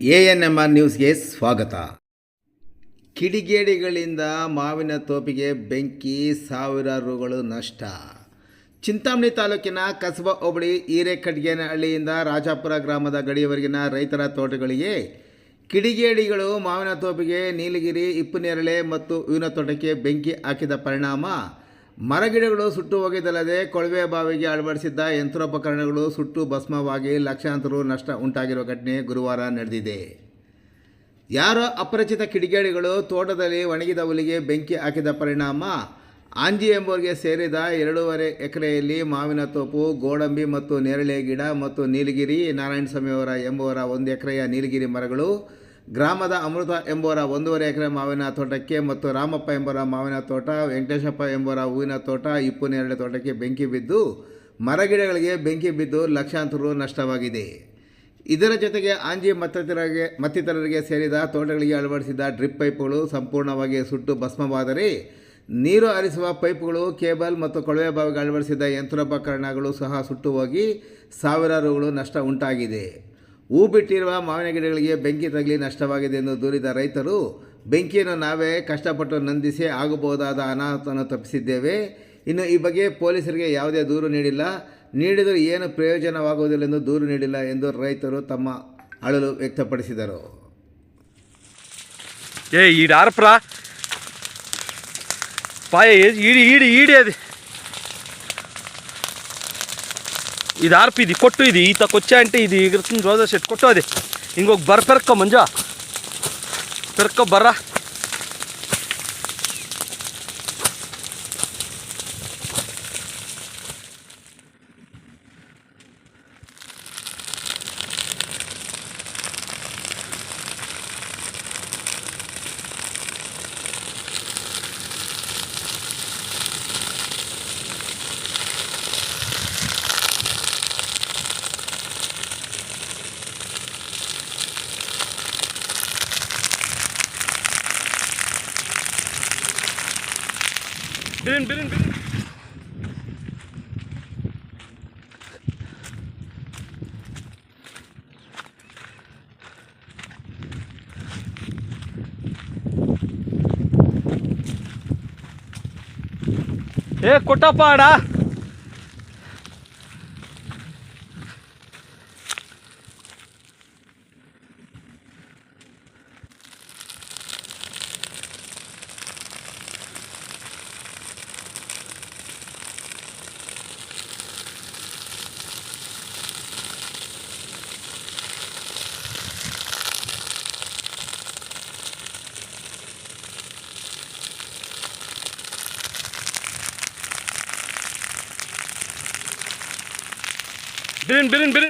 A N M R ನ್ಯೂಸ್ಗೆ ಸ್ವಾಗತ. ಕಿಡಿಗೇಡಿಗಳಿಂದ ಮಾವಿನ ತೋಪಿಗೆ ಬೆಂಕಿ, ಸಾವಿರಾರುಗಳು ನಷ್ಟ. ಚಿಂತಾಮಣಿ ತಾಲೂಕಿನ ಕಸಬಾ ಹೋಬಳಿ ಹಿರೇಕಡ್ಗೇನಹಳ್ಳಿಯಿಂದ ರಾಜಾಪುರ ಗ್ರಾಮದ ಗಡಿಯವರೆಗಿನ ರೈತರ ತೋಟಗಳಿಗೆ ಕಿಡಿಗೇಡಿಗಳು ಮಾವಿನ ತೋಪಿಗೆ ನೀಲಗಿರಿ, ಇಪ್ಪುನೇರಳೆ ಮತ್ತು ಹೂವಿನ ತೋಟಕ್ಕೆ ಬೆಂಕಿ ಹಾಕಿದ ಪರಿಣಾಮ ಮರಗಿಡಗಳು ಸುಟ್ಟು ಹೋಗಿದ್ದಲ್ಲದೆ ಕೊಳವೆ ಬಾವಿಗೆ ಅಳವಡಿಸಿದ್ದ ಯಂತ್ರೋಪಕರಣಗಳು ಸುಟ್ಟು ಭಸ್ಮವಾಗಿ ಲಕ್ಷಾಂತರ ನಷ್ಟ ಉಂಟಾಗಿರುವ ಘಟನೆ ಗುರುವಾರ ನಡೆದಿದೆ. ಯಾರೋ ಅಪರಿಚಿತ ಕಿಡಿಗೇಡಿಗಳು ತೋಟದಲ್ಲಿ ಒಣಗಿದ ಹುಲಿಗೆ ಬೆಂಕಿ ಹಾಕಿದ ಪರಿಣಾಮ, ಆಂಜಿ ಎಂಬುವರಿಗೆ ಸೇರಿದ ಎರಡೂವರೆ ಎಕರೆಯಲ್ಲಿ ಮಾವಿನ ತೋಪು, ಗೋಡಂಬಿ ಮತ್ತು ನೇರಳೆ ಗಿಡ ಮತ್ತು ನೀಲಗಿರಿ, ನಾರಾಯಣಸ್ವಾಮಿಯವರ ಎಂಬುವರ ಒಂದು ಎಕರೆಯ ನೀಲಗಿರಿ ಮರಗಳು ಗ್ರಾಮದ ಅಮೃತ ಎಂಬುವರ ಒಂದೂವರೆ ಎಕರೆ ಮಾವಿನ ತೋಟಕ್ಕೆ ಮತ್ತು ರಾಮಪ್ಪ ಎಂಬುವರ ಮಾವಿನ ತೋಟ, ವೆಂಕಟೇಶಪ್ಪ ಎಂಬುವರ ಹೂವಿನ ತೋಟ ಇಪ್ಪು ನೇರಳೆ ತೋಟಕ್ಕೆ ಬೆಂಕಿ ಬಿದ್ದು ಮರಗಿಡಗಳಿಗೆ ಬೆಂಕಿ ಬಿದ್ದು ಲಕ್ಷಾಂತರ ರು ನಷ್ಟವಾಗಿದೆ. ಇದರ ಜೊತೆಗೆ ಆಂಜಿ ಮತ್ತಿತರರಿಗೆ ಮತ್ತಿತರರಿಗೆ ಸೇರಿದ ತೋಟಗಳಿಗೆ ಅಳವಡಿಸಿದ ಡ್ರಿಪ್ ಪೈಪ್ಗಳು ಸಂಪೂರ್ಣವಾಗಿ ಸುಟ್ಟು ಭಸ್ಮವಾದರೆ ನೀರು ಹರಿಸುವ ಪೈಪ್ಗಳು, ಕೇಬಲ್ ಮತ್ತು ಕೊಳವೆ ಬಾವಿಗೆ ಅಳವಡಿಸಿದ ಯಂತ್ರೋಪಕರಣಗಳು ಸಹ ಸುಟ್ಟು ಹೋಗಿ ಸಾವಿರಾರುಗಳು ನಷ್ಟ ಉಂಟಾಗಿದೆ. ಹೂ ಬಿಟ್ಟಿರುವ ಮಾವಿನ ಗಿಡಗಳಿಗೆ ಬೆಂಕಿ ತಗಲಿ ನಷ್ಟವಾಗಿದೆ ಎಂದು ದೂರಿದ ರೈತರು, ಬೆಂಕಿಯನ್ನು ನಾವೇ ಕಷ್ಟಪಟ್ಟು ನಂದಿಸಿ ಆಗಬಹುದಾದ ಅನಾಹುತವನ್ನು ತಪ್ಪಿಸಿದ್ದೇವೆ. ಇನ್ನು ಈ ಬಗ್ಗೆ ಪೊಲೀಸರಿಗೆ ಯಾವುದೇ ದೂರು ನೀಡಿಲ್ಲ. ನೀಡಿದರೂ ಏನು ಪ್ರಯೋಜನವಾಗುವುದಿಲ್ಲ ಎಂದು ದೂರು ನೀಡಿಲ್ಲ ಎಂದು ರೈತರು ತಮ್ಮ ಅಳಲು ವ್ಯಕ್ತಪಡಿಸಿದರು. ಏ ಈಡಾರ್ಪ್ರ ಪಾಯ ಈಡಿ ಈಡಿ ಈಡಿ ಅದೇ. ఇది ఆర్పి ఇది కొట్టు ఇది ఈతకు వచ్చాయంటే ఇది ఎగురుతుంది రోజా సెట్ కొట్టు అది. ఇంకొక బర్ర పెరక్క మంజా. పెరక్క బర్రా. బిరిన్ బిరిన్ బిరిన్ ఏ కొట్టప్ప Birin birin birin.